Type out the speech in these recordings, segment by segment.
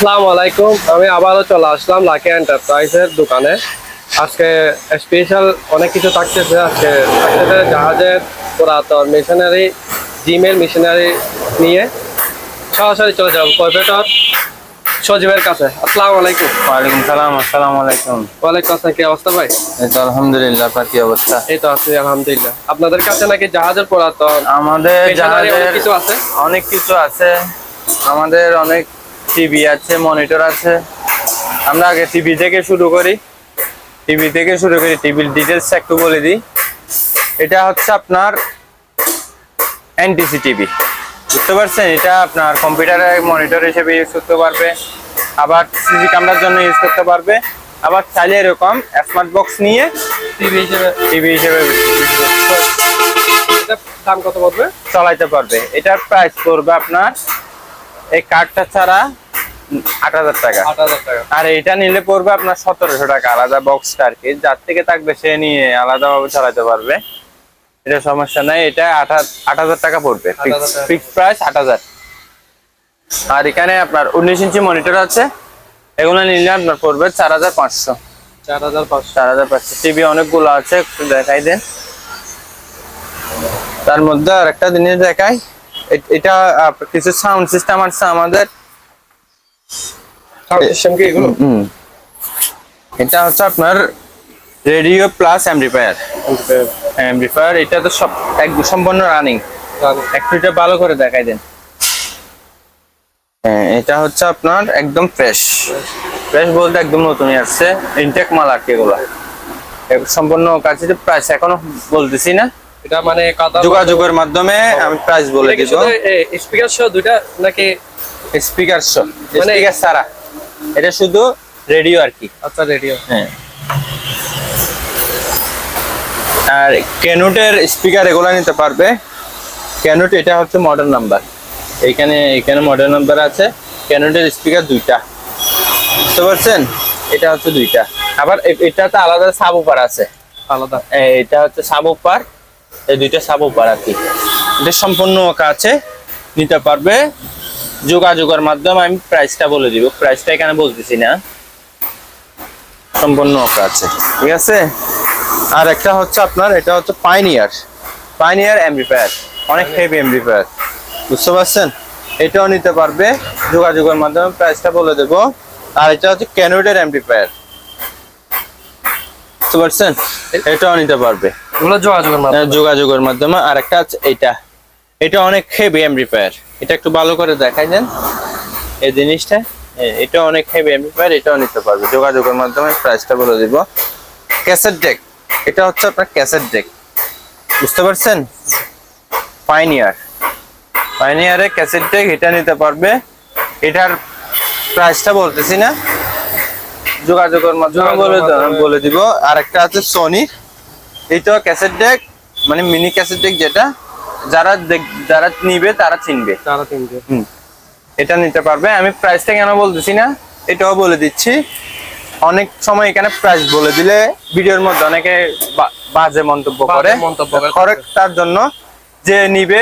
আসসালামু আলাইকুম। আমি আবারও চলে আসলাম লাকি এন্টারপ্রাইজের দোকানে। আজকে স্পেশাল অনেক কিছু থাকতেছে আজকে। থাকতেছে জাহাজের পুরাতন মেশিনারি জিমের মেশিনারি নিয়ে। সরাসরি চলে যাব কম্পিউটার সজীবের কাছে। আসসালামু আলাইকুম। ওয়ালাইকুম সালাম আসসালামু আলাইকুম। ওয়ালাইকুম আসসালাম কি অবস্থা ভাই? এই তো আলহামদুলিল্লাহ আপনার কি অবস্থা? এই তো আছি আলহামদুলিল্লাহ। আপনাদের কাছে নাকি জাহাজের পুরাতন? আমাদের জাহাজের কিছু আছে? অনেক কিছু আছে। আমাদের অনেক টিভি আছে মনিটর আছে। আমরা আগে টিভি থেকে শুরু করি। টিভি থেকে শুরু করি টিভির ডিটেলস একটু বলে দিই। এটা হচ্ছে আপনার এনটিসি টিভি বুঝতে পারছেন? এটা আপনার কম্পিউটারে মনিটর হিসেবে ইউজ করতে পারবে। আবার সিসি ক্যামেরার জন্য ইউজ করতে পারবে। আবার চাইলে এরকম স্মার্ট বক্স নিয়ে টিভি হিসেবে টিভি হিসেবে দাম কত পড়বে? চালাইতে পারবে। এটার প্রাইস পড়বে আপনার এই কার্ডটা ছাড়া আট হাজার টাকা। আর এটা নিলে পড়বে আপনার সতেরোশো টাকা আলাদা বক্সটা আর কি। যার থেকে থাকবে সে নিয়ে আলাদাভাবে চালাতে পারবে। এটা সমস্যা নাই এটা আট হাজার টাকা পড়বে। 8,000 ফিক্স প্রাইস আট হাজার। আর এখানে আপনার উনিশ ইঞ্চি মনিটর আছে। এগুলো নিলে আপনার পড়বে চার হাজার পাঁচশো। চার হাজার পাঁচশো। চার হাজার পাঁচশো। টিভি অনেকগুলো আছে একটু দেখাই দেন। তার মধ্যে আর একটা জিনিস দেখাই। এ- এটা কিছু সাউন্ড সিস্টেম আছে আমাদের। সিস্টেম কি এগুলো? এটা হচ্ছে আপনার রেডিও প্লাস অ্যাম্পলিফায়ার অ্যাম্পলিফায়ার এটা তো সব এক সম্পূর্ণ রানিং একটু এটা ভালো করে দেখাই দেন। হ্যাঁ এটা হচ্ছে আপনার একদম ফ্রেশ ফ্রেশ বলতে একদম নতুনই আসছে। ইনটেক মাল আর কি এগুলো। সম্পূর্ণ কাছে প্রাইস এখনও বলতেছি না। এটা মানে কাদা যোগাযোগের মাধ্যমে আমি প্রাইস বলে দিব। স্পিকার সহ দুইটা নাকি স্পিকার মানে- স্পিকার ছাড়া। এটা শুধু রেডিও আর কি। আচ্ছা রেডিও হ্যাঁ। আর ক্যানোটের স্পিকার এগুলো নিতে পারবে। ক্যানোট এটা হচ্ছে মডেল নাম্বার এইখানে এখানে মডেল নাম্বার আছে। ক্যানোটের স্পিকার দুইটা। বুঝতে পারছেন? এটা হচ্ছে দুইটা। আবার এটাতে আলাদা সাব আছে। আলাদা। এটা হচ্ছে সাব এই দুইটা সাব উপার আর কি? এটা সম্পূর্ণ কাছে নিতে পারবে। যোগাযোগের মাধ্যমে আমি প্রাইসটা বলে দিব। প্রাইসটা এখানে বলতেছি না। সম্পূর্ণ আছে। ঠিক আছে? আর একটা হচ্ছে আপনার, এটা হচ্ছে পাইনিয়ার পাইনিয়ার অ্যাম্পলিফায়ার অনেক হেভি অ্যাম্পলিফায়ার বুঝতে পারছেন? এটাও নিতে পারবে। যোগাযোগের মাধ্যমে প্রাইসটা বলে দেব। আর এটা হচ্ছে ক্যানোডের অ্যাম্পলিফায়ার বুঝতে পারছেন? এটাও নিতে পারবে। যোগাযোগের মাধ্যমে। যোগাযোগের মাধ্যমে। আর একটা আছে এটা। এটা অনেক হেভি অ্যাম্পলিফায়ার এটা একটু ভালো করে দেখাই দেন। এই জিনিসটা এটা অনেক হেভি অ্যাম্পলিফায়ার এটাও নিতে পারবে। যোগাযোগের মাধ্যমে প্রাইসটা বলে দিব। ক্যাসেট ডেক এটা হচ্ছে আপনার ক্যাসেট ডেক বুঝতে পারছেন? পাইনিয়ার পাইনিয়ারে ক্যাসেট ডেক এটা নিতে পারবে। এটার প্রাইসটা বলতেছি না। যোগাযোগের মাধ্যমে বলে বলে দিব। আর একটা আছে সোনি ক্যাসেট ডেক মানে মিনি ক্যাসেট ডেক যেটা যারা যারা নিবে তারা চিনবে। তারা হুম। এটা নিতে পারবে। আমি প্রাইসটা কেন বলতেছি না? এটাও বলে দিচ্ছি। অনেক সময় এখানে প্রাইস বলে দিলে ভিডিওর মধ্যে অনেকে বাজে মন্তব্য করে। মন্তব্য করে। তার জন্য যে নিবে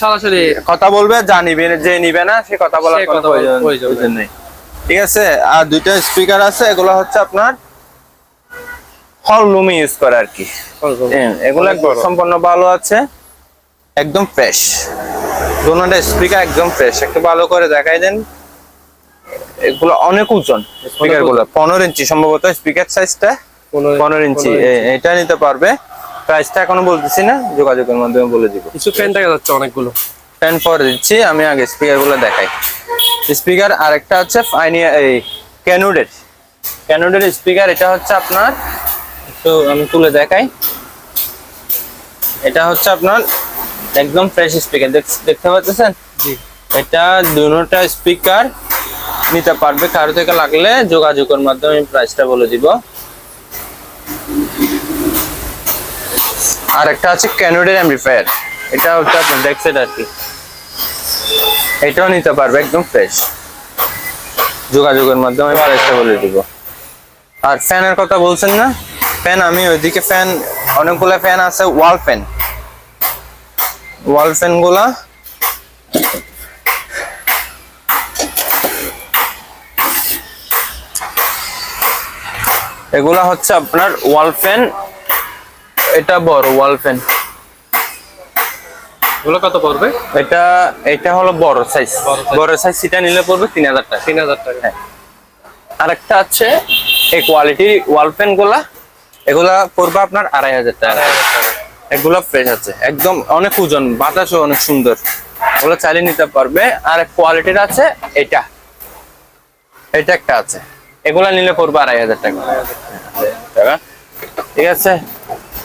সরাসরি কথা বলবে যা নিবে যে নিবে না সে কথা বলার কোনো কথা প্রয়োজন নেই। ঠিক আছে? আর দুইটা স্পিকার আছে এগুলো হচ্ছে আপনার হল ইউজ করে আর কি এগুলো সম্পূর্ণ ভালো আছে একদম ফ্রেশ দোনোটা স্পিকার একদম ফ্রেশ একটু ভালো করে দেখাই দেন। এগুলো অনেক ওজন স্পিকারগুলো। পনেরো ইঞ্চি সম্ভবত স্পিকার সাইজটা পনেরো ইঞ্চি এটা নিতে পারবে। প্রাইসটা এখনও বলতেছি না যোগাযোগের মাধ্যমে বলে দিব। কিছু ফ্যান দেখা যাচ্ছে অনেকগুলো। ফ্যান পরে দিচ্ছি আমি আগে স্পিকারগুলো দেখাই। স্পিকার আর একটা হচ্ছে এই ক্যানুডের। ক্যানুডের স্পিকার এটা হচ্ছে আপনার একটু আমি তুলে দেখাই। এটা হচ্ছে আপনার একদম ফ্রেশ স্পিকার দেখতে পাচ্ছেন? জি। এটা দুটোটা স্পিকার নিতে পারবে। কারও থেকে লাগলে যোগাযোগের মাধ্যমে আমি প্রাইসটা বলে দিব। আর একটা আছে ক্যানোডের অ্যাম্পলিফায়ার এটা হচ্ছে আপনার ডেক্সেট আর কি। এটাও নিতে পারবে, একদম ফ্রেশ যোগাযোগের মাধ্যমে প্রাইসটা বলে দিব। আর ফ্যানের কথা বলছেন না? ফ্যান, আমি ওইদিকে ফ্যান, অনেকগুলো ফ্যান আছে ওয়াল ফ্যান ওয়াল ফ্যানগুলা এগুলা হচ্ছে আপনার ওয়াল ফ্যান এটা বড় ওয়াল ফ্যান এগুলো কত পড়বে? এটা এটা হলো বড় সাইজ বড় সাইজ সেটা নিলে পড়বে তিন হাজার টাকা। তিন হাজার টাকা। হ্যাঁ। আরেকটা আছে এই কোয়ালিটির ওয়ালগুলা। এগুলা পড়বে আপনার আড়াই হাজার টাকা। এগুলো ফ্রেশ আছে। একদম অনেক ওজন বাতাসও অনেক সুন্দর। ওগুলো চালিয়ে নিতে পারবে। আর কোয়ালিটির আছে এটা। এটা একটা আছে। এগুলা নিলে পড়বে আড়াই হাজার টাকা। টাকা। ঠিক আছে?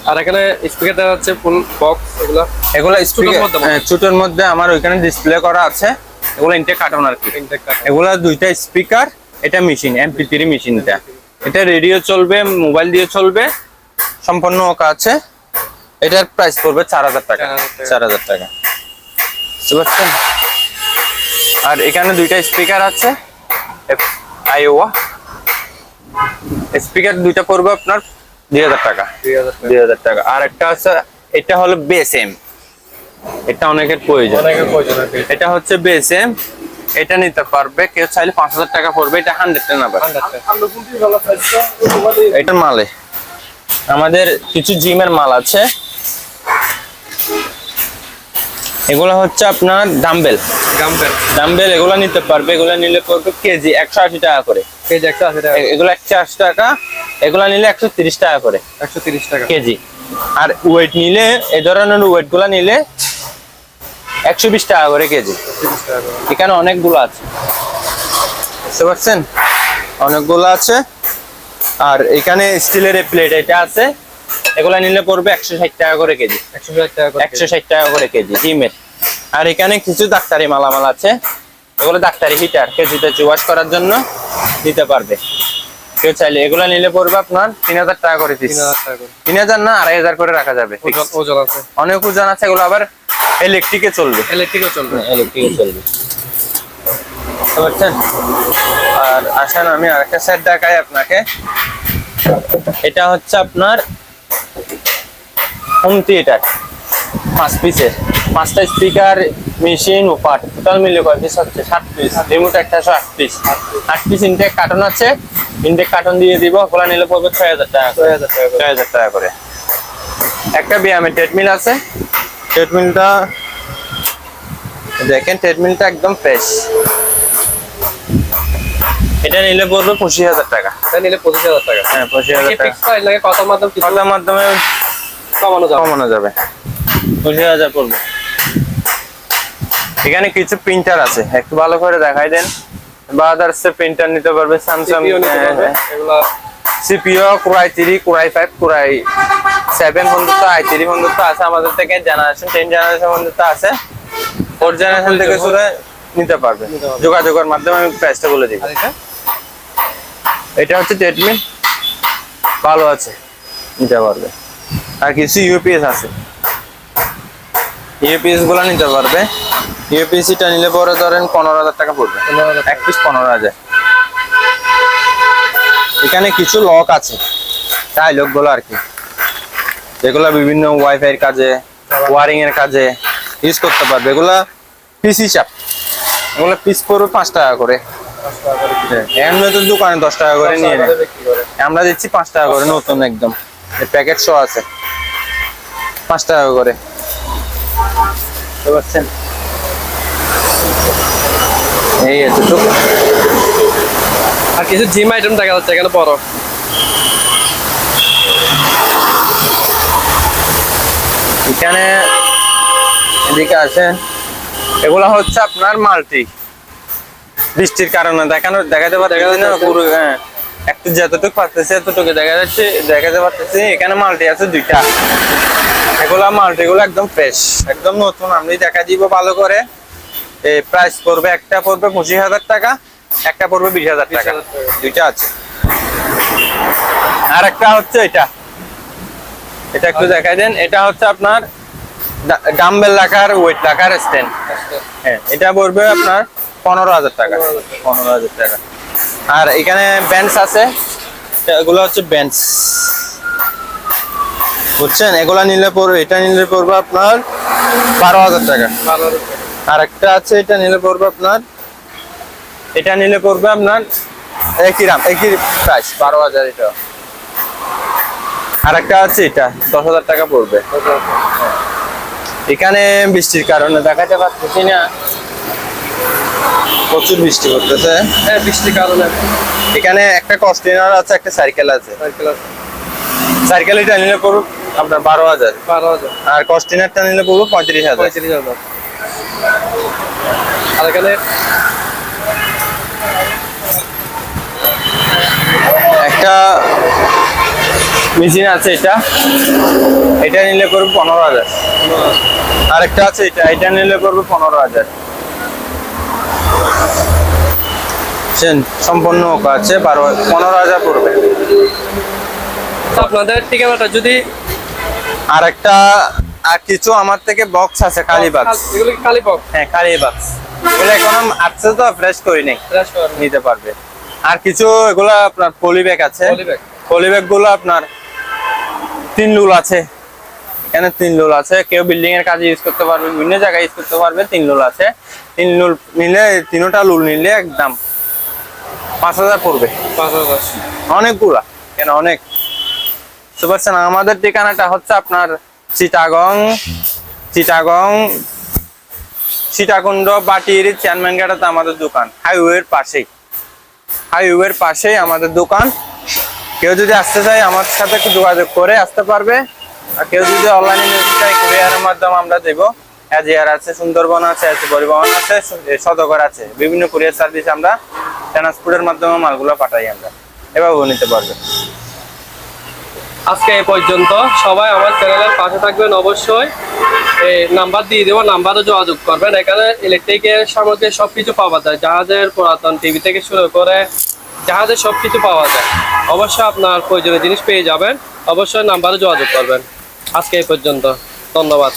আর এখানে স্পিকার দেওয়া হচ্ছে ফুল বক্স এগুলো। এগুলা ছোটোর মধ্যে মধ্যে আমার ওইখানে ডিসপ্লে করা আছে। এগুলো ইনটেক কার্টন আর কি। এগুলা দুইটা স্পিকার এটা মেশিন এমপি থ্রি মেশিনটা এটা রেডিও চলবে মোবাইল দিয়ে চলবে সম্পূর্ণ ওকা আছে। এটার প্রাইস পড়বে চার হাজার টাকা। 4,000 টাকা। চার হাজার টাকা। বুঝতে পারছেন? আর এখানে দুইটা স্পিকার আছে। আইওয়া স্পিকার দুইটা পড়বে আপনার দুই হাজার টাকা। দুই হাজার টাকা। দুই হাজার টাকা। আর একটা আছে এটা হলো বেস এটা অনেকের প্রয়োজন। অনেকের প্রয়োজন আছে এটা হচ্ছে বেসএম এটা নিতে পারবে কেউ চাইলে পাঁচ হাজার টাকা পড়বে এটা হান্ড্রেড টেন আবার এটার মালে। আমাদের কিছু জিমের মাল আছে। এগুলো হচ্ছে আপনার ডাম্বেল গাম্পের ডাম্বেল এগুলো নিতে পারবে এগুলো নিলে পড়বে কেজি একশো আশি টাকা করে। কেজি একশো আশি টাকা। এগুলো একশো আশি টাকা। এগুলো নিলে একশো তিরিশ টাকা করে। একশো তিরিশ টাকা। কেজি। আর ওয়েট নিলে এই ধরনের ওয়েটগুলা নিলে একশো বিশ টাকা করে কেজি। এখানে অনেকগুলো আছে। বুঝতে পারছেন? অনেকগুলো আছে। আর এখানে স্টিলের প্লেট এটা আছে। এগুলা নিলে পড়বে একশো ষাট টাকা করে কেজি। একশো ষাট টাকা করে কেজি। ডিমের। আর এখানে কিছু ডাক্তারি মালামাল আছে। এগুলো ডাক্তারি হিটার কেজিতে ওয়াশ করার জন্য দিতে পারবে। কেউ চাইলে এগুলো নিলে পড়বে আপনার তিন হাজার টাকা করে পিস তিন হাজার না আড়াই হাজার করে রাখা যাবে ওজন ওজন আছে। অনেক ওজন আছে এগুলো আবার ইলেকট্রিকে চলবে। চলবে। ইলেকট্রিকে চলবে। বুঝতে আর আসেন আমি আরেকটা সেট দেখাই আপনাকে। এটা হচ্ছে আপনার হোম থিয়েটার পাঁচ পিসের পাঁচটা স্পিকার মেশিন ওপার টোটাল মিলে কয় পিস হচ্ছে? সাত পিস রিমোট একটা আট পিস আট পিস ইনটেক কার্টন আছে। ইনটেক কার্টন দিয়ে দিব ওগুলা নিলে পড়বে ছয় হাজার টাকা ছয় হাজার টাকা করে। ছয় হাজার টাকা করে। একটা ব্যায়ামের ট্রেডমিল আছে। ট্রেডমিলটা দেখেন ট্রেডমিলটা একদম ফ্রেশ এটা নিলে পড়বে পঁচিশ হাজার টাকা। এটা নিলে পঁচিশ হাজার টাকা। হ্যাঁ পঁচিশ হাজার টাকা। কত মাধ্যম কথার মাধ্যমে কমানো যাবে। কমানো যাবে। পঁচিশ হাজার পড়বে। এখানে কিছু প্রিন্টার আছে। একটু ভালো করে দেখাই দেন। বা আদার্স প্রিন্টার নিতে পারবে স্যামসাং এগুলা CPU core i three core i five core i seven পর্যন্ত আই থ্রি পর্যন্ত আছে আমাদের থেকে জেনারেশন টেন জেনারেশন পর্যন্ত আছে। ফোর জেনারেশন থেকে শুরু নিতে পারবে। যোগাযোগের মাধ্যমে আমি প্রাইসটা বলে দিই। এটা হচ্ছে ট্রেডমিল ভালো আছে নিতে পারবে। আর কিছু ইউপিএস আছে। ইউপিএসগুলো নিতে পারবে। ইউপিএস টা নিলে পরে ধরেন পনেরো হাজার টাকা পড়বে। এক পিস পনেরো হাজার। এখানে কিছু লক আছে তাই লকগুলো আর কি। যেগুলো বিভিন্ন ওয়াইফাই এর কাজে ওয়ারিং এর কাজে ইউজ করতে পারবে। এগুলা পিস হিসাব এগুলো পিস পড়বে পাঁচ টাকা করে। পাঁচ এমনি তো দোকানে দশ টাকা করে নিয়ে নেয়। আমরা দিচ্ছি পাঁচ টাকা করে নতুন একদম। প্যাকেট শো আছে পাঁচ টাকা করে। বুঝতে পারছেন? এই এতটুকু আর কিছু জিম আইটেম দেখা যাচ্ছে এখানে বড় এখানে এদিকে আছে এগুলো হচ্ছে আপনার মাল্টি। বৃষ্টির কারণে দেখানো দেখাতে পারছে না পুরো হ্যাঁ। একটু যতটুকু পারতেছে এতটুকু দেখা যাচ্ছে দেখাতে পারতেছি এখানে মাল্টি আছে দুইটা। এগুলা মাল্টি গুলো একদম ফ্রেশ একদম নতুন আমি দেখা দিব ভালো করে। প্রাইস পড়বে একটা পড়বে পঁচিশ হাজার টাকা একটা পড়বে বিশ হাজার টাকা। দুইটা আছে। আর একটা হচ্ছে এটা। এটা একটু দেখাই দেন। এটা হচ্ছে আপনার ডাম্বেল রাখার ওয়েট রাখার স্ট্যান্ড হ্যাঁ এটা পড়বে আপনার পনেরো হাজার টাকা। পনেরো হাজার টাকা। আর এখানে বেঞ্চ আছে। এগুলো হচ্ছে বেঞ্চ বুঝছেন? এগুলা নিলে পড়বে এটা নিলে পড়বে আপনার বারো হাজার টাকা। ভালো আর একটা আছে এটা নিলে পড়বে আপনার এটা নিলে পড়বে আপনার একই রাম একই প্রাইস বারো হাজার এটা। আর একটা আছে এটা দশ হাজার টাকা পড়বে। এখানে বৃষ্টির কারণে দেখাতে পারতেছি না। প্রচুর বৃষ্টি করতেছে হ্যাঁ বৃষ্টির কারণে। এখানে একটা কস্টেনার আছে একটা সাইকেল আছে। সাইকেল আছে। সাইকেল এটা নিলে পড়বে আপনার বারো হাজার। বারো হাজার। আর কস্টেনারটা নিলে পড়বে পঁয়ত্রিশ হাজার। পঁয়ত্রিশ হাজার। আর এখানে একটা মেশিন আছে এটা। এটা নিলে পড়বে পনেরো হাজার। আর একটা আছে এটা এটা নিলে পড়বে পনেরো হাজার? সম্পূর্ণ আছে বারো পনেরো হাজার পড়বে। আপনাদের ঠিকানাটা যদি আর একটা আর কিছু আমার থেকে বক্স আছে কালী বাক্স এগুলো কি কালী পক হ্যাঁ কালী বাক্স এগুলো এখন আসছে তো ফ্রেশ করি নেই। ফ্রেশ করে নিতে পারবে। আর কিছু এগুলো আপনার পলি ব্যাগ আছে। পলি ব্যাগগুলো আপনার তিন লুল আছে। এখানে তিন লুল আছে। কেউ বিল্ডিং এর কাজে ইউজ করতে পারবে বিভিন্ন জায়গায় ইউজ করতে পারবে তিন লুল আছে। তিন লুল নিলে তিনোটা লুল নিলে একদম পাঁচ হাজার পড়বে। পাঁচ হাজার। অনেকগুলা কেন অনেক। বুঝতে পারছেন? আমাদের ঠিকানাটা হচ্ছে আপনার চিটাগং চিটাগং সীতাকুণ্ড বাটির চেয়ারম্যান গেটাতে আমাদের দোকান। হাইওয়ের পাশেই। হাইওয়ের পাশেই আমাদের দোকান। কেউ যদি আসতে চায় আমার সাথে যোগাযোগ করে আসতে পারবে। আর কেউ যদি অনলাইনে নিতে চায় কুরিয়ারের মাধ্যমে আমরা দেবো। এজিআর আছে, সুন্দরবন আছে আছে পরিবহন আছে সদগর আছে। বিভিন্ন কুরিয়ার সার্ভিস আমরা ট্রান্সপোর্টের মাধ্যমে মালগুলো পাঠাই আমরা। এভাবেও নিতে পারবে। আজকে এ পর্যন্ত। সবাই আমার চ্যানেলের পাশে থাকবেন অবশ্যই। এই নাম্বার দিয়ে দেবো নাম্বারও যোগাযোগ করবেন। এখানে ইলেকট্রিকের সামগ্রী সব কিছু পাওয়া যায়। জাহাজের পুরাতন টিভি থেকে শুরু করে জাহাজের সব কিছু পাওয়া যায়। অবশ্যই আপনার প্রয়োজনীয় জিনিস পেয়ে যাবেন। অবশ্যই নাম্বারে যোগাযোগ করবেন। আজকে এই পর্যন্ত। ধন্যবাদ।